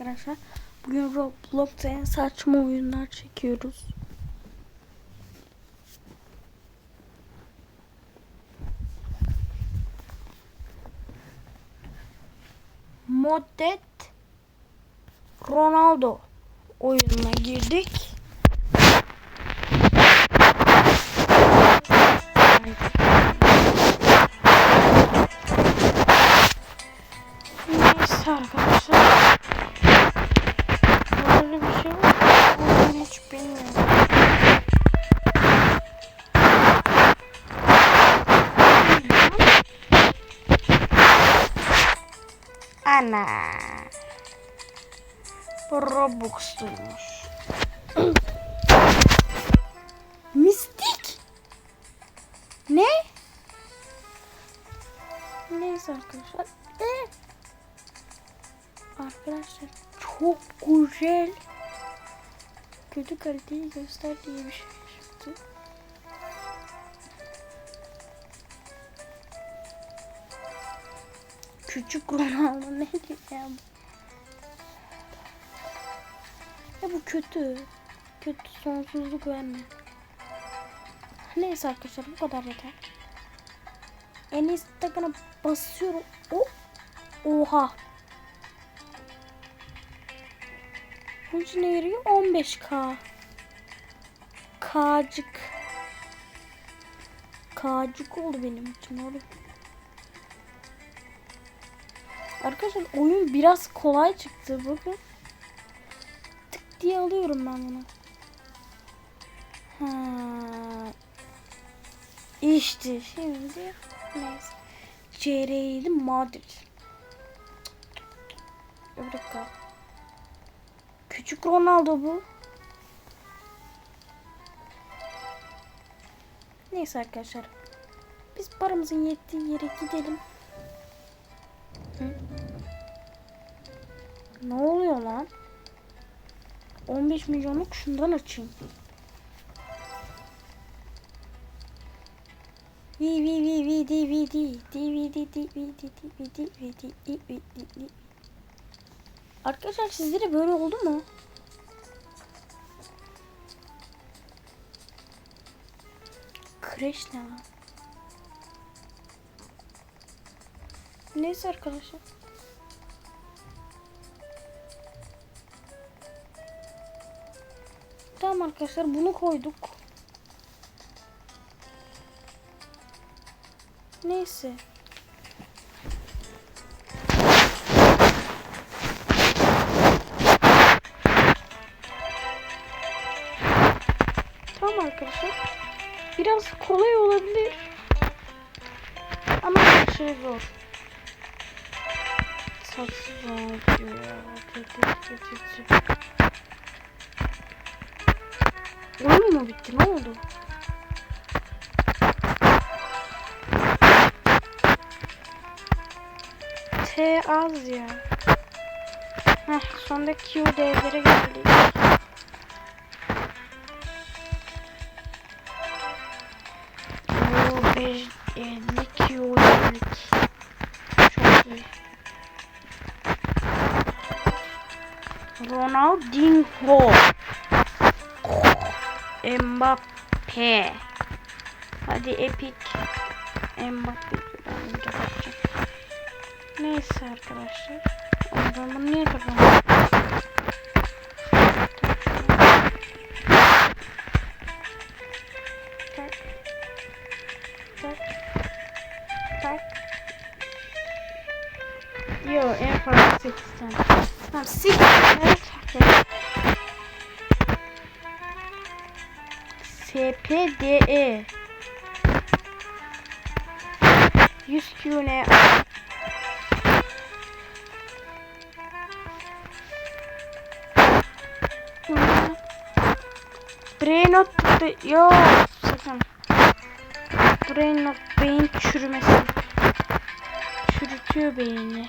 arkadaşlar. Bugün Roblox'ta en saçma oyunlar çekiyoruz. Moddet Ronaldo oyununa girdik. Neyse arkadaşlar. Böyle bir şey var. Ben hiç bilmiyorum. Ana. Bu Robux'tuymuş. Mistik. Ne? Neyse arkadaşlar. Ee, Arkadaşlar çok güzel. Kötü kaliteyi göster diye bir şey çıktı. Küçük Ronaldo ne diyor ya bu? Kötü. Kötü sonsuzluk verme. Neyse arkadaşlar bu kadar yeter. En Instagram'a basıyorum. O Oha. İçin ne veriyor? 15k. K'cık. K'cık oldu benim için oğlum. Arkadaşlar oyun biraz kolay çıktı bakın. Tık diye alıyorum ben bunu. Ha. İşte şimdi neyse. CR7 Madrid. Bir dakika. Küçük Ronaldo bu. Neyse arkadaşlar. Biz paramızın yettiği yere gidelim. Hı? Ne oluyor lan? 15 milyonluk şundan açayım. V V V DVD DVD DVD DVD DVD DVD Arkadaşlar sizde de böyle oldu mu? Crash ne lan? Neyse arkadaşlar. Tamam arkadaşlar bunu koyduk. Neyse. Arkadaşlar. Biraz kolay olabilir. Ama her şey zor. Saçsız oldu ya. Oyun mu bitti? Ne oldu? T az ya. Heh, sonunda Q devlere geldik. Ronaldinho. Mbappe. Hadi Epic. Mbappe. Neyse arkadaşlar. O zaman niye. Tak. Yo en fazla 8 tane. Tamam 8 evet. SPDE 100 Q ne? Brain not yo sakın. Brain not beyin çürümesi. Çürütüyor beyni.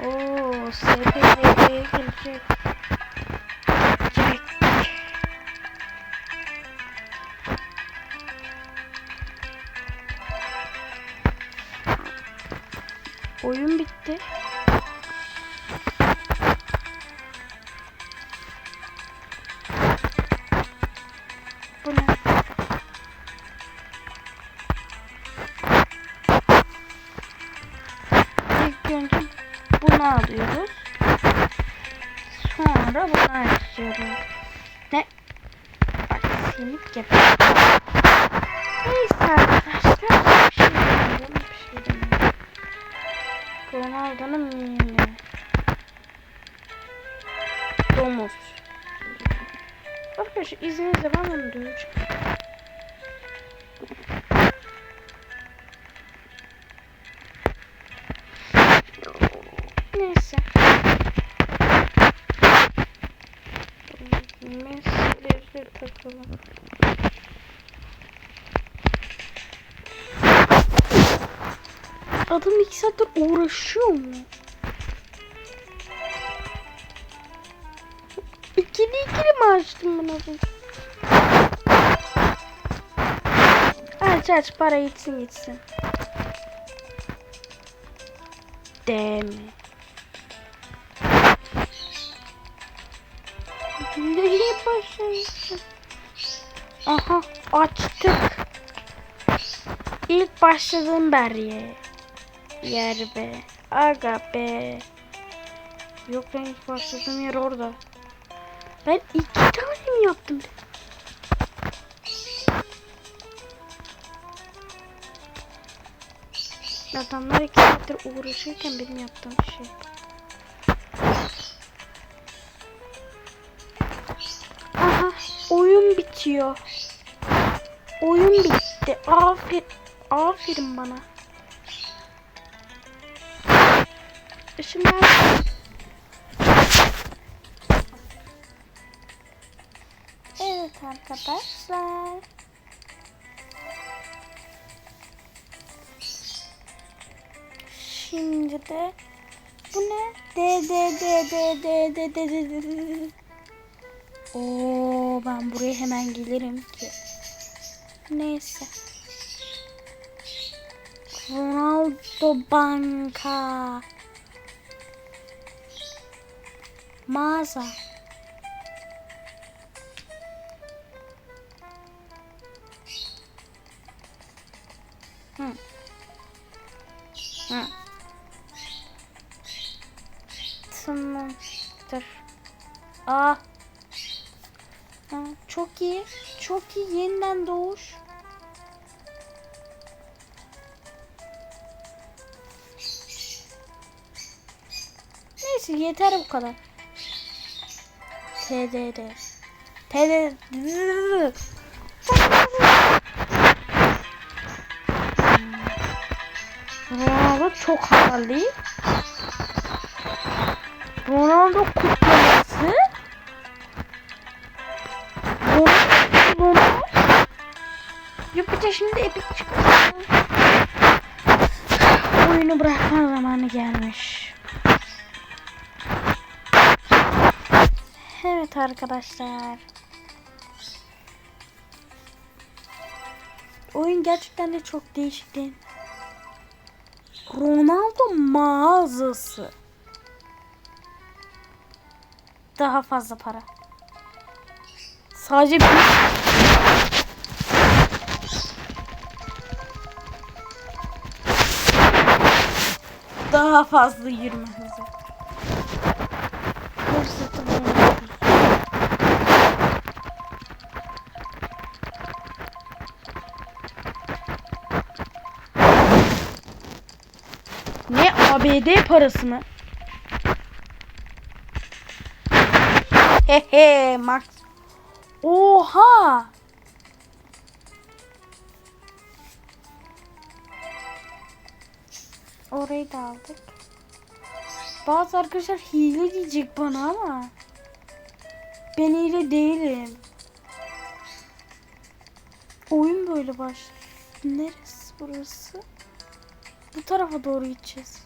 Oo, o gelecek. Oyun bitti. Bu ne? İlk önce bunu alıyoruz. Sonra bunu açıyoruz. Ne? Bak sinik gibi. Neyse arkadaşlar. Bir şey demiyorum. Bir şey demiyorum. Ronaldo'nun mimi. Domuz. Arkadaşlar izninizle ben onu döveceğim. Takalım. Adam iki saattir uğraşıyor mu? İkili ikili mi açtın bunu? Aç aç para gitsin gitsin. D Nereye başlayacağım? Aha açtık. İlk başladığım beriye. Yer be. Aga be. Yok ben ilk başladığım yer orada. Ben iki tane mi yaptım? Adamlar iki saattir uğraşırken benim yaptığım şey. Bitiyor. Oyun bitti. Aferin, aferin bana. Şimdi Evet arkadaşlar. Şimdi de bu ne? D D D D D D D D D D Oo ben buraya hemen gelirim ki. Neyse. Ronaldo banka. Mağaza. Hı. Hı. Tamamdır. Aa. Ha, çok iyi. Çok iyi. Yeniden doğuş. Neyse yeter bu kadar. TDD. TDD. Ronaldo çok havalı. Ronaldo kutlaması. Jüpiter şimdi epik çıkıyor. Oyunu bırakma zamanı gelmiş. Evet arkadaşlar. Oyun gerçekten de çok değişik? Ronaldo mağazası. Daha fazla para. Sadece bir... Daha fazla yürüme hızı. Fırsatı bulmuyoruz. Ne ABD parası mı? Hehe Max. Oha. Orayı da aldık. Bazı arkadaşlar hile diyecek bana ama ben hile değilim. Oyun böyle baş. Neresi burası? Bu tarafa doğru gideceğiz.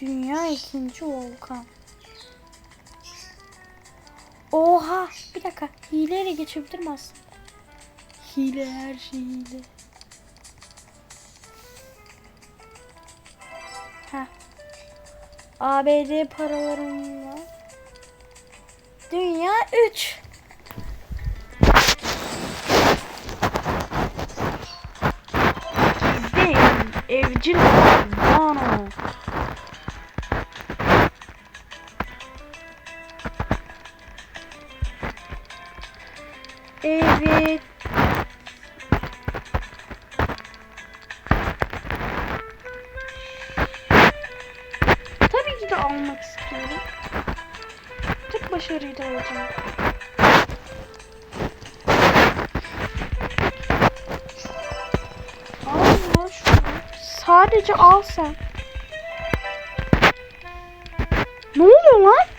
Dünya ikinci volkan. Oha! Bir dakika. Hileyle geçebilir mi? Hile her şey hile. Heh. ABD paralarım var. Dünya 3. Gizli evcil Vano. Evet. Tabii ki de almak istiyorum. Tek başarıyı da alacağım. Al ya şunu. Sadece al. Ne oluyor lan?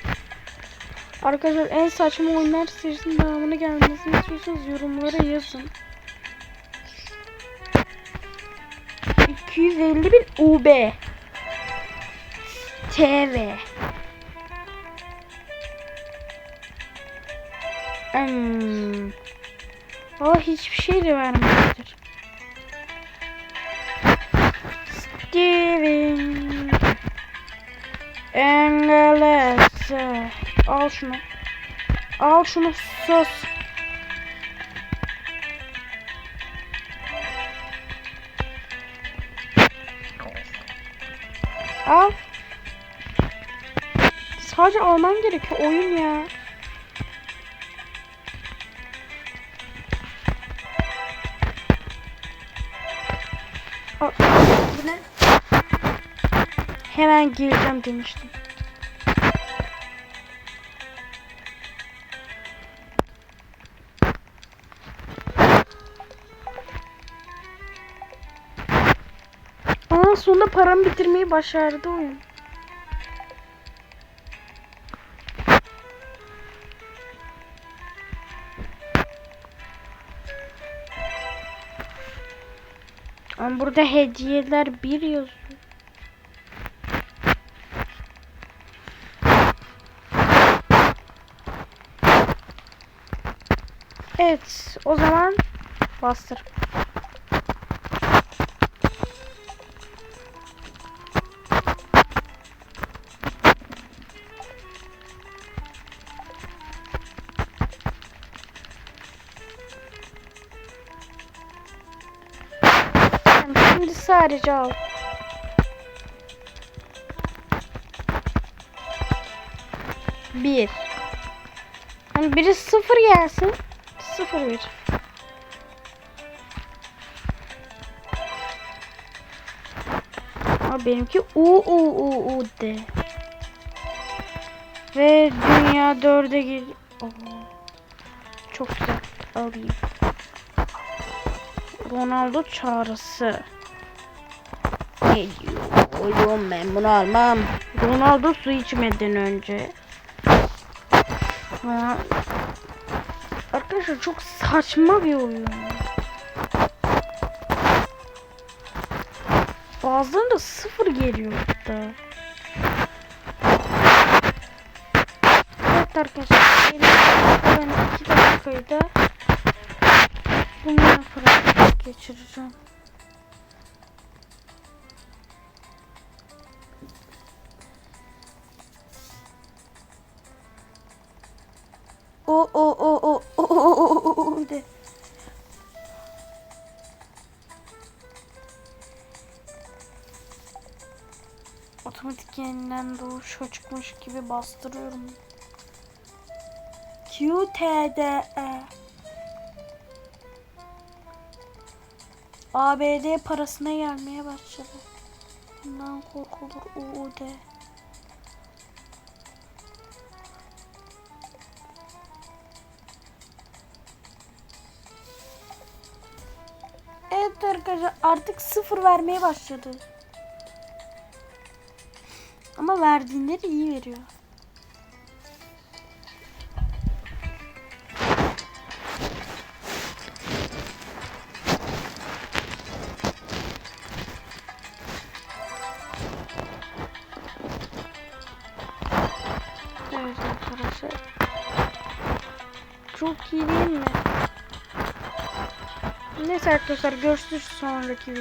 Arkadaşlar en saçma oyunlar serisinin devamını gelmesini istiyorsanız yorumlara yazın. 250 bin UB TV Hmm. Valla hiçbir şey de vermemiştir. Steven Engelese Al şunu. Al şunu sus. Al. Sadece alman gerekiyor oyun ya. Hemen gireceğim demiştim. Sonunda paramı bitirmeyi başardı oyun. Ama burada hediyeler bir yazıyor. Evet, o zaman bastır. Sadece al. Bir. Hani biri sıfır gelsin. Sıfır bir. Ama benimki U U U U D. Ve dünya dörde gir. Oo. Çok güzel. Alayım. Ronaldo çağrısı. Ne diyor? Oğlum ben bunu almam. Ronaldo su içmeden önce. Arkadaşlar çok saçma bir oyun. Bazılarında sıfır geliyor hatta. Evet arkadaşlar. Ben iki dakikayı da bunu yaparak geçireceğim. O o o o o o o o de. Otomatik yeniden doğuşa çıkmış gibi bastırıyorum. Q T D E ABD parasına gelmeye başladı. Bundan korkulur UUD. Artık sıfır vermeye başladı. Ama verdiğinde de iyi veriyor. Neyse arkadaşlar görüşürüz sonraki